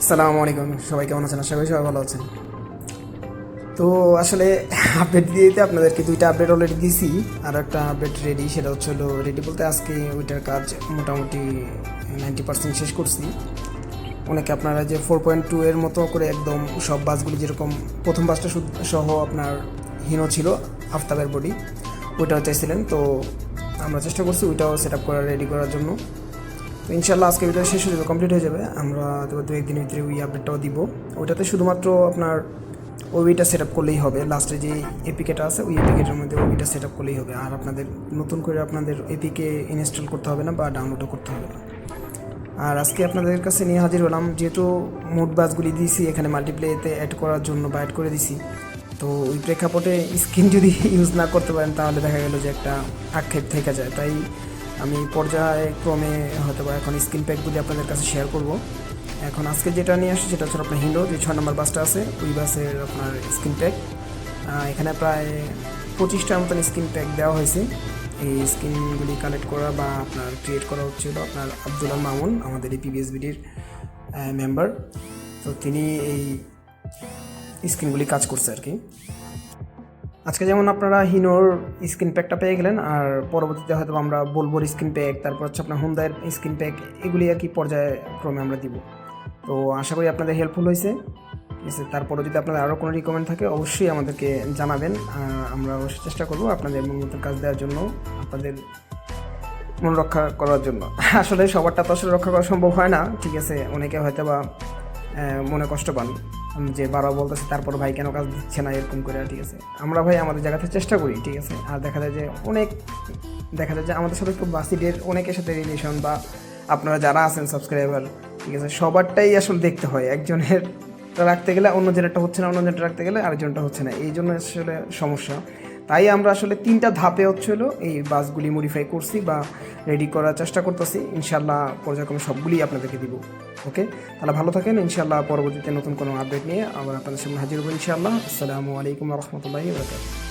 আসসালামু আলাইকুম। সবাই কেমন আছেন? আশা করি সবাই ভালো আছেন। তো আসলে আপডেট দিয়ে দিতে আপনাদেরকে দুইটা আপডেট অলরেডি দিয়েছি আর একটা আপডেট রেডি সেটা হচ্ছে হলো রেডি বলতে আজকে ওইটার কাজ মোটামুটি নাইনটি পার্সেন্ট শেষ করছি। অনেকে আপনারা যে ফোর পয়েন্ট টু এর মতো করে একদম সব বাসগুলি যেরকম প্রথম বাসটা সহ আপনার হিনো ছিল আফতাবের বডি ওইটাও চাইছিলেন তো আমরা চেষ্টা করছি ওইটাও সেট আপ করা রেডি করার জন্য। তো ইনশাল্লাহ আজকে ভিডিও শেষ হয়ে কমপ্লিট হয়ে যাবে। আমরা দু একদিনের ভিতরে ওই আপডেটটাও দিব। ওইটাতে শুধুমাত্র আপনার ওইটা সেট আপ করলেই হবে। লাস্টে যে এপিকেটা আছে, ওই এপিকেটার মধ্যে ওইটা সেট আপ করলেই হবে। আর আপনাদের, নতুন করে আপনাদের এপিকে ইনস্টল করতে হবে না বা ডাউনলোডও করতে হবে না। আর আজকে আপনাদের কাছে নিয়ে হাজির হলাম, যেহেতু মোট বাসগুলি দিয়েছি, এখানে মাল্টিপ্লেতে অ্যাড করার জন্য বা অ্যাড করে দিছি তো ওই প্রেক্ষাপটে স্ক্রিন যদি ইউজ না করতে পারেন, তাহলে দেখা গেল যে একটা আক্ষেপ থেকে যায়। তাই আমি পর্যায়ক্রমে হয়তো বা এখন স্ক্রিন প্যাকগুলি আপনাদের কাছে শেয়ার করব। এখন আজকে যেটা নিয়ে আসছি, সেটা হচ্ছে আপনার হিন্ডো, যে ছয় নম্বর বাসটা আছে, ওই বাসের আপনার স্ক্রিন প্যাক এখানে প্রায় পঁচিশটার মতন স্ক্রিন প্যাক দেওয়া হয়েছে। এই স্ক্রিনগুলি কালেক্ট করা বা আপনার ক্রিয়েট করা হচ্ছিল আপনার আবদুল্লাহ মামুন, আমাদের এই পিবিএসবিডির মেম্বার তো তিনি এই স্ক্রিনগুলি কাজ করছে আর কি। আজকে যেমন আপনারা হিনোর স্ক্রিন প্যাকটা পেয়ে গেলেন, আর পরবর্তীতে হয়তো আমরা বলবোর স্ক্রিন প্যাক, তারপর হচ্ছে আপনার হুন্দায়ের স্ক্রিন প্যাক, এগুলি আর কি পর্যায়ক্রমে আমরা দিব। তো আশা করি আপনাদের হেল্পফুল হয়েছে। তারপরে যদি আপনাদের আরও কোনো রিকমেন্ড থাকে, অবশ্যই আমাদেরকে জানাবেন। আমরা অবশ্যই চেষ্টা করব আপনাদের মূল্যতন কাজ দেওয়ার জন্য, আপনাদের মন রক্ষা করার জন্য। আসলে সবারটা তো আসলে রক্ষা করা সম্ভব হয় না। ঠিক আছে, অনেকে হয়তো বা মনে কষ্ট পান। যে বারো বলতেছে, তারপর ভাই কেন কাজ দিচ্ছে না? এরকম করে, ঠিক আছে? আমরা ভাই আমাদের জায়গাতে চেষ্টা করি, ঠিক আছে? আর দেখা যায় যে অনেক, দেখা যায় যে আমাদের সাথে খুব বাসিডের অনেকের সাথে রিলেশন বা আপনারা যারা আছেন সাবস্ক্রাইবার ঠিক আছে? সবারটাই আসলে দেখতে হয়। একজনের রাখতে গেলে অন্য জেনারটা হচ্ছে না অন্য জেনারটা রাখতে গেলে আরেকজনটা হচ্ছে না। এই জন্য আসলে সমস্যা। তাই আমরা আসলে তিনটা ধাপে হচ্ছিল এই বাসগুলি মডিফাই করছি বা রেডি করার চেষ্টা করতেছি। ইনশাল্লাহ পর্যায়ক্রমে সবগুলি আপনাদেরকে দিব। ওকে তাহলে ভালো থাকেন। ইনশাল্লাহ পরবর্তীতে নতুন কোনো আপডেট নিয়ে আবার আপনাদের সামনে হাজির হব ইনশাল্লাহ আসসালামু আলাইকুম রহমতুল্লাহি বরকাত